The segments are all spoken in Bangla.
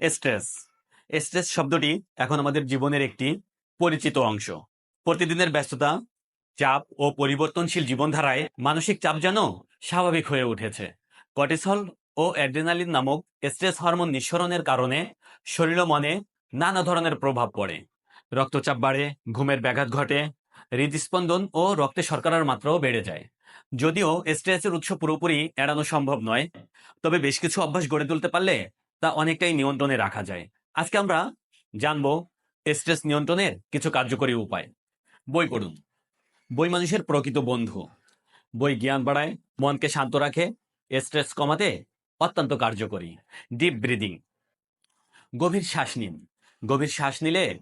স্ট্রেস। স্ট্রেস শব্দটি এখন আমাদের জীবনের একটি পরিচিত অংশ। প্রতিদিনের ব্যস্ততা, চাপ ও পরিবর্তনশীল জীবনধারায় মানসিক চাপ যেন স্বাভাবিক হয়ে উঠেছে। কর্টিসল ও অ্যাড্রেনালিন নামক স্ট্রেস হরমোন নিঃসরণের কারণে শরীর ও মনে নানা ধরনের প্রভাব পড়ে। রক্তচাপ বাড়ে, ঘুমের ব্যাঘাত ঘটে, হৃদস্পন্দন ও রক্তে শর্করার মাত্রাও বেড়ে যায়। যদিও স্ট্রেসের উৎস পুরোপুরি এড়ানো সম্ভব নয়, তবে বেশ কিছু অভ্যাস গড়ে তুলতে পারলে তা অনেকটাই নিয়ন্ত্রণে রাখা যায়। আজকে আমরা জানব স্ট্রেস নিয়ন্ত্রণের কিছু কার্যকরী উপায়। বই পড়ুন। বই মানুষের প্রকৃত বন্ধু। বই জ্ঞান বাড়ায়, মনকে শান্ত রাখে স্ট্রেস কমাতে অত্যন্ত কার্যকরী। ডিপ ব্রিদিং গভীর শ্বাস নিন। গভীর শ্বাস নিলে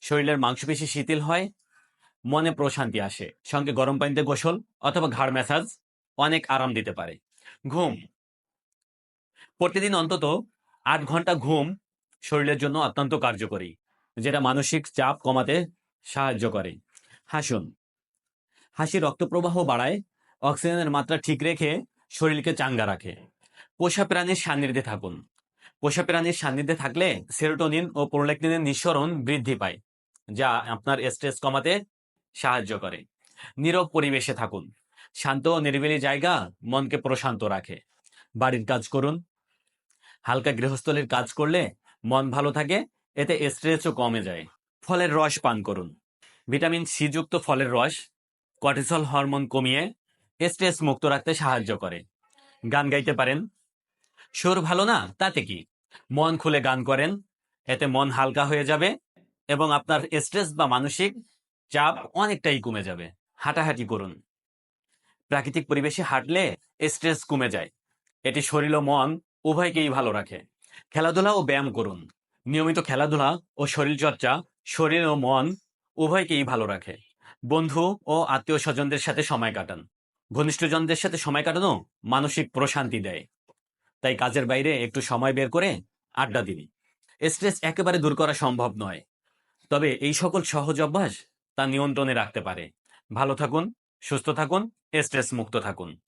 শরীরের মাংসপেশি শিথিল হয়, মনে প্রশান্তি আসে। সঙ্গে গরম পানিতে গোসল অথবা ঘাড় ম্যাসাজ অনেক আরাম দিতে পারে। ঘুম। প্রতিদিন অন্তত আট ঘণ্টা ঘুম শরীরের জন্য অত্যন্ত কার্যকরী, যেটা মানসিক চাপ কমাতে সাহায্য করে। হাসুন। হাসি রক্ত প্রবাহ বাড়ায়, অক্সিজেনের মাত্রা ঠিক রেখে শরীরকে চাঙ্গা রাখে। পোষা প্রাণীর সান্নিধ্যে থাকুন। পোষা প্রাণীর সান্নিধ্যে থাকলে সেরোটোনিন ও প্রোলেকটিনের নিঃসরণ বৃদ্ধি পায়, যা আপনার স্ট্রেস কমাতে সাহায্য করে। নীরব পরিবেশে থাকুন। শান্ত ও নিরিবিলি জায়গা মনকে প্রশান্ত রাখে। বাড়ির কাজ করুন। হালকা গৃহস্থলীর কাজ করলে মন ভালো থাকে, এতে স্ট্রেসও কমে যায়। ফলের রস পান করুন। ভিটামিন সি যুক্ত ফলের রস কর্টিসল হরমোন কমিয়ে স্ট্রেস মুক্ত রাখতে সাহায্য করে। গান গাইতে পারেন। সুর ভালো না, তাতে কি? মন খুলে গান করেন, এতে মন হালকা হয়ে যাবে এবং আপনার স্ট্রেস বা মানসিক চাপ অনেকটাই কমে যাবে। হাঁটাহাঁটি করুন। প্রাকৃতিক পরিবেশে হাঁটলে স্ট্রেস কমে যায়। এটি শরীর ও মন উভয়কেই ভালো রাখে। খেলাধুলা ও ব্যায়াম করুন। নিয়মিত খেলাধুলা ও শরীরচর্চা, শরীর ও মন উভয়কেই ভালো রাখে। বন্ধু ও আত্মীয় স্বজনদের সাথে সময় কাটান। ঘনিষ্ঠজনদের সাথে সময় কাটানো মানসিক প্রশান্তি দেয়। তাই কাজের বাইরে একটু সময় বের করে আড্ডা দিন। স্ট্রেস একেবারে দূর করা সম্ভব নয়। তবে এই সকল সহজ অভ্যাস তা নিয়ন্ত্রণে রাখতে পারে। ভালো থাকুন, সুস্থ থাকুন, স্ট্রেস মুক্ত থাকুন।